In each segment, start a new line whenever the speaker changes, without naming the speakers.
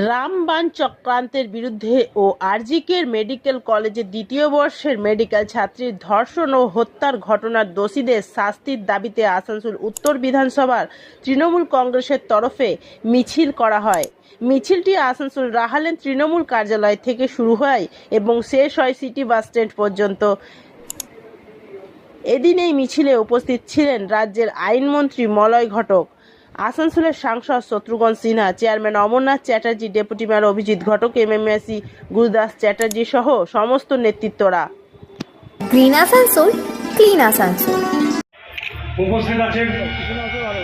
রামবান চক্রান্তের বিরুদ্ধে ও আরজিকের মেডিকেল কলেজের দ্বিতীয় বর্ষের মেডিকেল ছাত্রীর ধর্ষণ ও হত্যার ঘটনার দোষীদের শাস্তির দাবিতে আসানসোল উত্তর বিধানসভার তৃণমূল কংগ্রেসের তরফে মিছিল করা হয়। মিছিলটি আসানসোল রাহালেন তৃণমূল কার্যালয় থেকে শুরু হয় এবং শেষ হয় সিটি বাস স্ট্যান্ড পর্যন্ত। এদিন এই মিছিলে উপস্থিত ছিলেন রাজ্যের আইনমন্ত্রী মলয় ঘটক। আসানসোলের সাংসদ Shatrughan Sinha chairman Amarnath Chatterjee deputy mayor Abhijit Ghatak MMAC Gurudas Chatterjee সহ সমস্ত নেতৃত্বরা।
Green Asansol clean Asansol.
উপস্থিত আছেন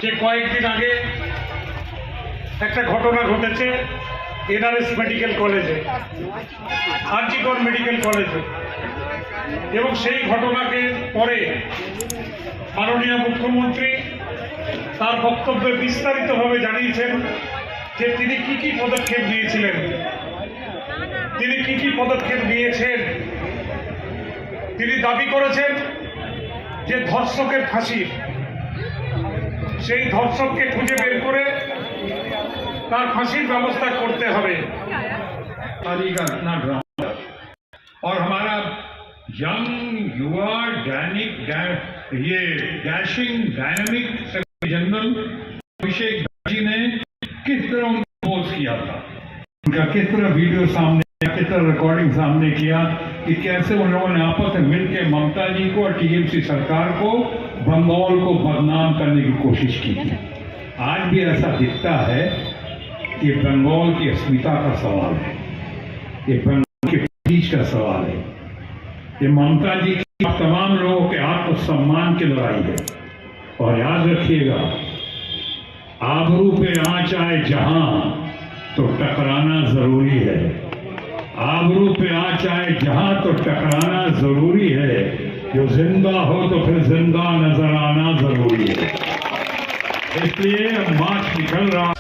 যে কয়েকদিন আগে একটা ঘটনা ঘটেছে এনআরএস মেডিকেল কলেজে আর্জিকর মেডিকেল কলেজে। এবং সেই ঘটনাকে পরে মাননীয় মুখ্যমন্ত্রী তার বক্তব্যে বিস্তারিতভাবে জানিয়েছেন যে তিনি কি কি পদক্ষেপ নিয়েছিলেন তিনি কি কি পদক্ষেপ নিয়েছেন তিনি দাবি করেছেন যে ধর্ষকের ফাঁসি সেই ধর্ষককে খুঁজে বের করে তার ফাঁসির ব্যবস্থা করতে হবে
आदि का अपना ड्रामा और हमारा यंग युवा डायनिक डा- ये dashing dynamic general Abhishek ji ने किस तरह उनको पोज किया था? उनका किस तरह वीडियो सामने किस तरह रिकॉर्डिंग सामने किया कि कैसे उन लोगों ने आपस में मिलकर ममता जी को और टीएमसी सरकार को बंगाल को बदनाम करने की कोशिश की थी। आज भी ऐसा दिखता है कि बंगाल की अस्मिता का सवाल है। ये बंगाल के बीच का सवाल है। ये ममता जी की तमाम लोगों के आत्मसम्मान की लड़ाई है। और याद रखिएगा आबरू पे आँच आए जहाँ तो टकराना ज़रूरी है। आबरू पे आँच आए जहाँ तो टकराना ज़रूरी है। जो ज़िंदा हो तो फिर ज़िंदा नज़र आना ज़रूरी है। इसलिए मार्च निकल रहा